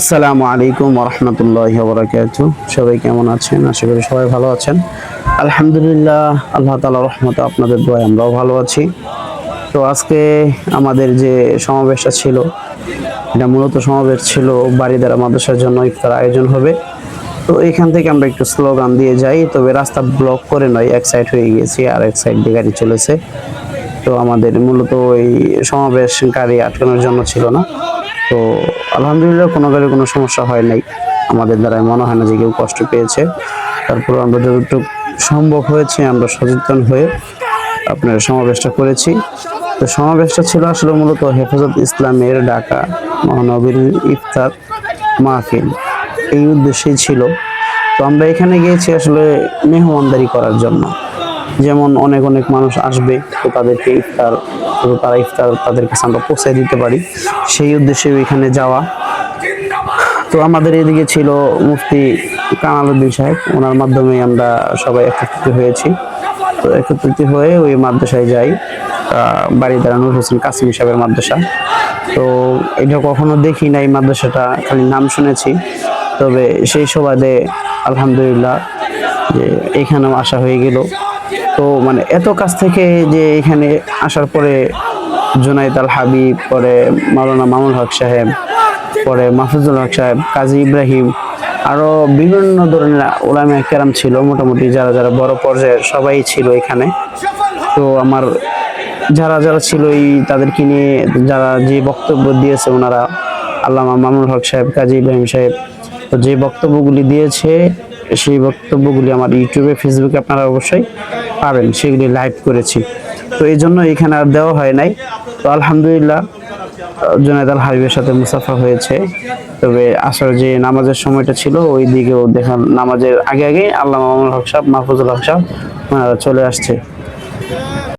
আসসালামু আলাইকুম রহমতুল্লাহ বরাকাত সবাই কেমন আছেন? আশা করি সবাই ভালো আছেন। আলহামদুলিল্লাহ, আল্লাহ তালা রহমতে আপনাদের দোয়া আমরাও ভালো আছি। তো আজকে আমাদের যে সমাবেশটা ছিল, এটা মূলত সমাবেশ ছিল বাড়িদারা মাদ্রাসার জন্য ইফতার আয়োজন হবে। তো এখান থেকে আমরা একটু স্লোগান দিয়ে যাই, তবে রাস্তা ব্লক করে নয়, এক সাইড হয়ে গিয়েছি আর এক সাইড দিয়ে গাড়ি চলেছে। তো আমাদের মূলত ওই সমাবেশ গাড়ি আটকানোর জন্য ছিল না। তো আলহামদুলিল্লাহ, কোনো গাড়ি কোনো সমস্যা হয় নাই। আমাদের দ্বারাই মনে হয় না যে কেউ কষ্ট পেয়েছে। তারপর আমরা যতটুকু সম্ভব হয়েছে, আমরা সচেতন হয়ে আপনার সমাবেশটা করেছি। তো সমাবেশটা ছিল আসলে মূলত হেফাজত ইসলামের ডাকা মহানবীর ইফতার মাহফিল। এই উদ্দেশ্যেই ছিল। তো আমরা এখানে গিয়েছি আসলে মেহমানদারি করার জন্য। যেমন অনেক অনেক মানুষ আসবে, তো তাদেরকে ইফতার, তো তারা ইফতার তাদের কাছে আমরা পৌঁছে দিতে পারি। সেই উদ্দেশ্যে এখানে যাওয়া। তো আমাদের এদিকে ছিল মুফতি কামাল উদ্দিন সাহেব। ওনার মাধ্যমে আমরা সবাই একত্রিত হয়েছি। তো একত্রিত হয়ে ওই মাদ্রাসায় যাই বাড়ি দাঁড়ানোর হোসেন কাসিম সাহেবের মাদ্রাসা। তো এটা কখনো দেখি নাই মাদ্রাসাটা, খালি নাম শুনেছি। তবে সেই সুবাদে আলহামদুলিল্লাহ যে এখানেও আসা হয়ে গেল। তো মানে এত কাছ থেকে যে এখানে আসার পরে জুনাইদ আল হাবিব, পরে মাওলানা মামুল হক সাহেব, পরে মাহফুজুল হক সাহেব, কাজী ইব্রাহিম আরও বিভিন্ন ধরনের ওলামা কেরাম ছিল, মোটামুটি যারা যারা বড় পর্যায়ের সবাই ছিল এখানে। তো আমার যারা যারা ছিল এই তাদেরকে নিয়ে যারা যে বক্তব্য দিয়েছে ওনারা, আল্লামা মামুল হক সাহেব, কাজী ইব্রাহিম সাহেব, তো যে বক্তব্যগুলি দিয়েছে সেই বক্তব্যগুলি আমার ইউটিউবে, ফেসবুকে আপনারা অবশ্যই পাবেন। সেগুলি লাইভ করেছি। তো এই জন্য এখানে আর দেওয়া হয় নাই। তো আলহামদুলিল্লাহ জুনায়দ আল হাবিবের সাথে মুসাফা হয়েছে। তবে আসার যে নামাজের সময়টা ছিল ওই দিকেও দেখা নামাজের আগে আগে আল্লাহ মামুল হক সাহেব, মাহফুজুল হক ওনারা চলে আসছে।